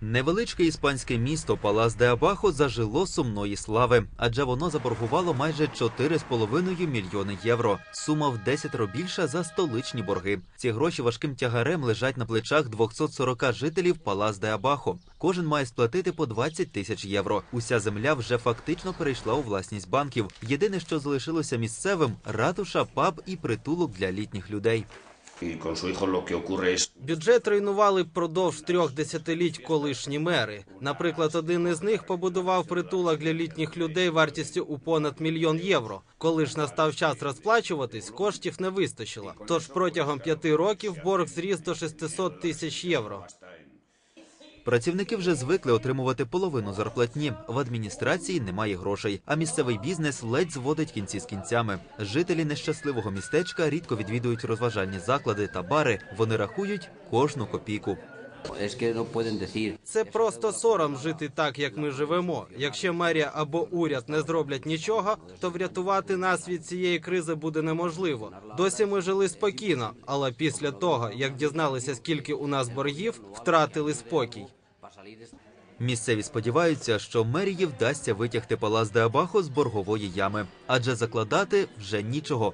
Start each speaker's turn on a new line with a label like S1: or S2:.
S1: Невеличке іспанське місто Палас де Абахо зажило сумної слави, адже воно заборгувало майже 4,5 мільйони євро. Сума в 10 більша за столичні борги. Ці гроші важким тягарем лежать на плечах 240 жителів Палас де Абахо. Кожен має сплатити по 20 тисяч євро. Уся земля вже фактично перейшла у власність банків. Єдине, що залишилося місцевим ратуша, паб і притулок для літніх людей.
S2: Бюджет руйнували впродовж трьох десятиліть колишні мери. Наприклад, один із них побудував притулок для літніх людей вартістю у понад мільйон євро. Коли ж настав час розплачуватись, коштів не вистачило. Тож протягом п'яти років борг зріс до 600 тисяч євро.
S1: Працівники вже звикли отримувати половину зарплатні. В адміністрації немає грошей, а місцевий бізнес ледь зводить кінці з кінцями. Жителі нещасливого містечка рідко відвідують розважальні заклади та бари. Вони рахують кожну копійку.
S2: Це просто сором жити так, як ми живемо. Якщо мерія або уряд не зроблять нічого, то врятувати нас від цієї кризи буде неможливо. Досі ми жили спокійно, але після того, як дізналися, скільки у нас боргів, втратили спокій.
S1: Місцеві сподіваються, що мерії вдасться витягти палац де Абахо з боргової ями, адже закладати вже нічого.